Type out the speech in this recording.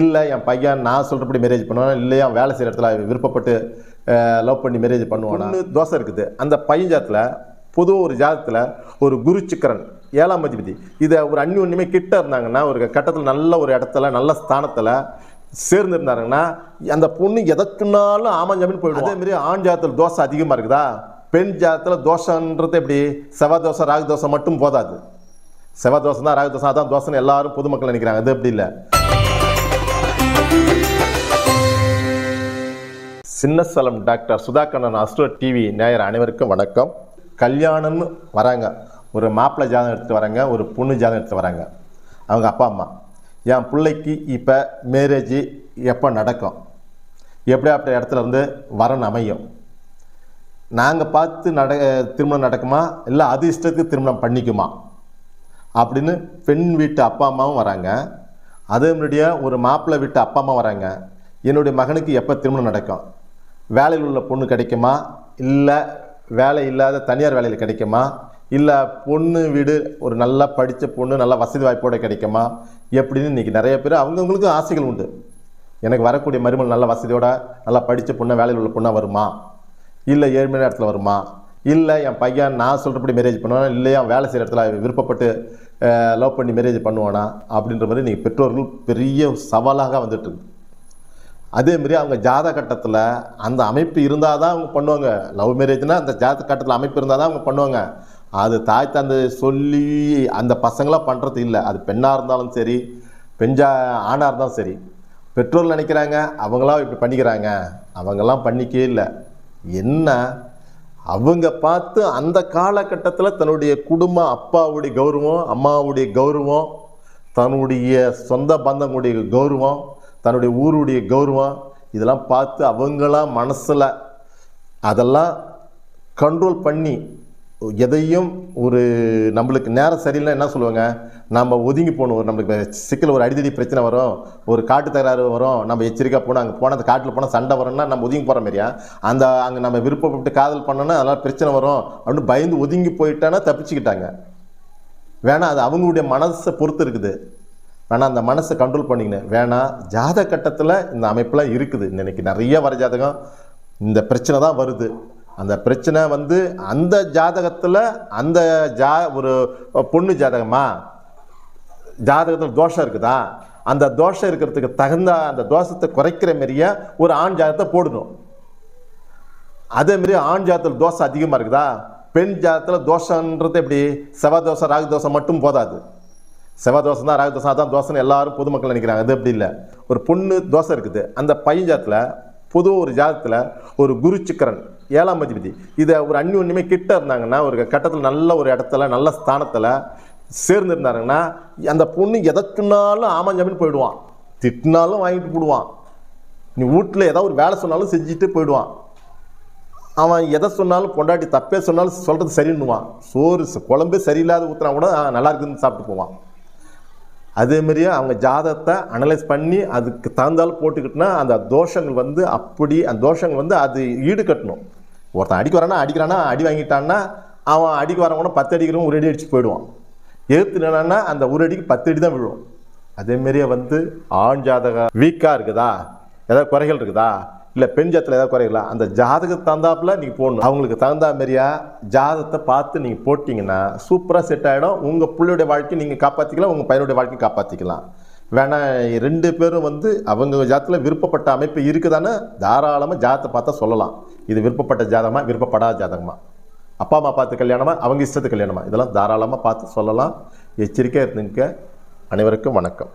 இல்லை என் பையன் நான் சொல்கிறபடி மேரேஜ் பண்ணுவானா? இல்லை என் வேலை செய்கிற இடத்துல விருப்பப்பட்டு லவ் பண்ணி மேரேஜ் பண்ணுவானா? பொண்ணு தோசை இருக்குது. அந்த பையன் ஜாத்தில் பொது ஒரு ஜாதத்தில் ஒரு குரு சிக்கரன் ஏழாம் அதிபதி. இதை ஒரு அந்யோன்யமே கிட்ட இருந்தாங்கன்னா ஒரு கட்டத்தில் நல்ல ஒரு இடத்துல நல்ல ஸ்தானத்தில் சேர்ந்து இருந்தாருங்கன்னா அந்த பொண்ணு எதற்குனாலும் ஆமாஞ்சாமின்னு போயிடும் அதே மாதிரி ஆண் ஜாதத்தில் தோசை அதிகமாக இருக்குதா? பெண் ஜாதத்தில் தோசைன்றது எப்படி? செவ்வாய் தோசை ராகு தோசை மட்டும் போதாது. செவ்வாய் தோசை தான் ராகு தோசை அதான் தோசைன்னு எல்லாரும் பொதுமக்கள் நினைக்கிறாங்க. அது அப்படி இல்லை? Chinnasalem doctor Sudhakannan Astro TV நேயர் அனைவருக்கும் வணக்கம். கல்யாணம்னு வராங்க. ஒரு மாப்பிள்ளை ஜாதகம் எடுத்து வராங்க ஒரு பொண்ணு ஜாதகம் எடுத்து வராங்க. அவங்க அப்பா அம்மா. என் பிள்ளைக்கு இப்போ மேரேஜ் எப்போ நடக்கும்? எப்படியாப்பட்ட இடத்துல இருந்து வரன் அமையும். நாங்கள் பார்த்து நட திருமணம் நடக்குமா? இல்லை அது இஷ்டத்துக்கு திருமணம் பண்ணிக்குமா? அப்படின்னு பெண் வீட்டு அப்பா அம்மாவும் வராங்க. அதே முன்னாடியே ஒரு மாப்பிள்ளை வீட்டு அப்பா அம்மா வராங்க. என்னுடைய மகனுக்கு எப்போ திருமணம் நடக்கும்? வேலையில் உள்ள பொண்ணு கிடைக்குமா? இல்லை வேலை இல்லாத தனியார் வேலையில் கிடைக்குமா? இல்லை பொண்ணு வீடு ஒரு நல்லா படித்த பொண்ணு நல்லா வசதி வாய்ப்போடு கிடைக்குமா? எப்படின்னு இன்றைக்கி நிறைய பேர் அவங்கவுங்களுக்கும் ஆசைகள் உண்டு. எனக்கு வரக்கூடிய மருமகள் நல்ல வசதியோட நல்லா படித்த பொண்ணு வேலையில் உள்ள பொண்ணாக வருமா? இல்லை ஏழு மணி நேரத்தில் வருமா? இல்லை என் பையன் நான் சொல்கிறபடி மேரேஜ் பண்ணுவானா? இல்லை என் வேலை செய்கிற இடத்துல விருப்பப்பட்டு லவ் பண்ணி மேரேஜ் பண்ணுவானா? அப்படின்ற மாதிரி நீங்கள் பெற்றோர்கள் பெரிய சவாலாக வந்துட்டுருக்கு அதேமாதிரி அதேமாரி அவங்க ஜாத கட்டத்தில் அந்த அமைப்பு இருந்தால் தான் அவங்க பண்ணுவாங்க. லவ் மேரேஜ்னால் அந்த ஜாத கட்டத்தில் அமைப்பு இருந்தால் தான் அவங்க பண்ணுவாங்க. அது தாய் தந்தை சொல்லி அந்த பசங்களாம் பண்ணுறது இல்லை. அது பெண்ணாக இருந்தாலும் சரி பெஞ்சா ஆணாக இருந்தாலும் சரி. பெற்றோர் நினைக்கிறாங்க அவங்களாம் இப்படி பண்ணிக்கிறாங்க. அவங்கெல்லாம் பண்ணிக்கவே இல்லை. என்ன அவங்க பார்த்து அந்த காலகட்டத்தில் தன்னுடைய குடும்பம் அப்பாவுடைய கௌரவம் அம்மாவுடைய கௌரவம் தன்னுடைய சொந்த பந்தங்களுடைய கௌரவம் தன்னுடைய ஊருடைய கௌரவம் இதெல்லாம் பார்த்து அவங்களாம் மனசில் அதெல்லாம் கண்ட்ரோல் பண்ணி எதையும் ஒரு நம்மளுக்கு நேரம் சரியில்லை என்ன சொல்லுவாங்க? நம்ம ஒதுங்கி போகணும். ஒரு நம்மளுக்கு சிக்கல் ஒரு அடிதடி பிரச்சனை வரும். ஒரு காட்டு தகராறு வரும். நம்ம எச்சரிக்கை போகணும் அங்கே போனால் அந்த காட்டில் போனால் சண்டை வரும்னா நம்ம ஒதுங்கி போகிற மாதிரியா? அந்த அங்கே நம்ம விருப்பப்பட்டு காதல் பண்ணோன்னா அதெல்லாம் பிரச்சனை வரும். அப்படின்னு பயந்து ஒதுங்கி போயிட்டானா தப்பிச்சுக்கிட்டாங்க. வேணாம் அது அவங்களுடைய மனசை பொறுத்து இருக்குது. வேணாம் அந்த மனசை கண்ட்ரோல் பண்ணிக்கணும் வேணாம் ஜாத கட்டத்தில் இந்த அமைப்பெலாம் இருக்குது. இன்னைக்கு நிறைய வர ஜாதகம். இந்த பிரச்சனை தான் வருது. அந்த பிரச்சனை வந்து அந்த ஜாதகத்தில் அந்த ஜா ஒரு பொண்ணு ஜாதகமா? ஜாதகத்தில் தோஷம் இருக்குதா? அந்த தோஷம் இருக்கிறதுக்கு தகுந்த அந்த தோஷத்தை குறைக்கிற மாரியே ஒரு ஆண் ஜாதகத்தை போடணும். அதே ஆண் ஜாதத்தில் தோசை அதிகமாக இருக்குதா? பெண் ஜாதத்தில் தோஷன்றது எப்படி? செவ்வாய் தோசை ராகு தோசை மட்டும் போதாது. செவ்வாய் தோசை தான் ராகு தோசை அதான் தோசைன்னு எல்லாரும் பொதுமக்கள் நினைக்கிறாங்க. அது அப்படி இல்லை? ஒரு பொண்ணு தோசை இருக்குது. அந்த பையன் ஜாதத்தில் பொது ஒரு ஜாதத்தில் ஒரு குரு சிக்கரன் ஏழாம் அதிபதி இதை ஒரு அந்யோன்யமே கிட்ட இருந்தாங்கன்னா ஒரு கட்டத்தில் நல்ல ஒரு இடத்துல நல்ல ஸ்தானத்தில் சேர்ந்துருந்தாருங்கன்னா அந்த பொண்ணு எதற்குனாலும் ஆமாஞ்சாமின்னு போயிடுவான். திட்டினாலும் வாங்கிட்டு போடுவான். நீ வீட்டில் ஏதாவது ஒரு வேலை சொன்னாலும் செஞ்சுட்டு போயிடுவான். அவன் எதை சொன்னாலும் பொண்டாட்டி தப்பே சொன்னாலும் சொல்கிறது சரின்னுவான். சோறு குழம்பே சரியில்லாத ஊற்றுனா கூட நல்லா இருக்குதுன்னு சாப்பிட்டு போவான். அதே மாதிரியே அவங்க ஜாதத்தை அனலைஸ் பண்ணி அதுக்கு தகுந்தால் போட்டுக்கிட்டுனா அந்த தோஷங்கள் வந்து அப்படி அந்த தோஷங்கள் வந்து அது ஈடு கட்டணும் ஒருத்தன் அடிக்க வரானா அடிக்கிறானா அடி வாங்கிட்டான்னா அவன் அடிக்க வரவன பத்து அடிக்கிறவன் ஒரு அடி அடிச்சு போயிடுவான். எழுத்துனா அந்த ஒரு அடிக்கு பத்து அடி தான் விழுவோம் அதேமாரியே வந்து ஆண் ஜாதகம் வீக்காக இருக்குதா? ஏதாவது குறைகள் இருக்குதா? இல்லை பெண் ஜாதத்தில் ஏதாவது குறைகளா அந்த ஜாதகத்துக்கு தகுந்தாப்புல நீங்கள் போடணும். அவங்களுக்கு தகுந்தா மாதிரியா ஜாதகத்தை பார்த்து நீங்கள் போட்டிங்கன்னா சூப்பராக செட் ஆகிடும் உங்கள் பிள்ளையுடைய வாழ்க்கையை நீங்கள் காப்பாற்றிக்கலாம் உங்கள் பையனுடைய வாழ்க்கையை காப்பாற்றிக்கலாம் வேணா ரெண்டு பேரும் வந்து அவங்க ஜாதத்தில் விருப்பப்பட்ட அமைப்பு இருக்குதானே தாராளமாக ஜாதத்தை பார்த்தா சொல்லலாம். இது விருப்பப்பட்ட ஜாதகமாக விருப்பப்படாத ஜாதகமாக அப்பா அம்மா பார்த்து கல்யாணமா அவங்க இஷ்டத்து கல்யாணமா? இதெல்லாம் தாராளமாக பார்த்து சொல்லலாம். எச்சரிக்கையாக இருந்துங்க. அனைவருக்கும் வணக்கம்.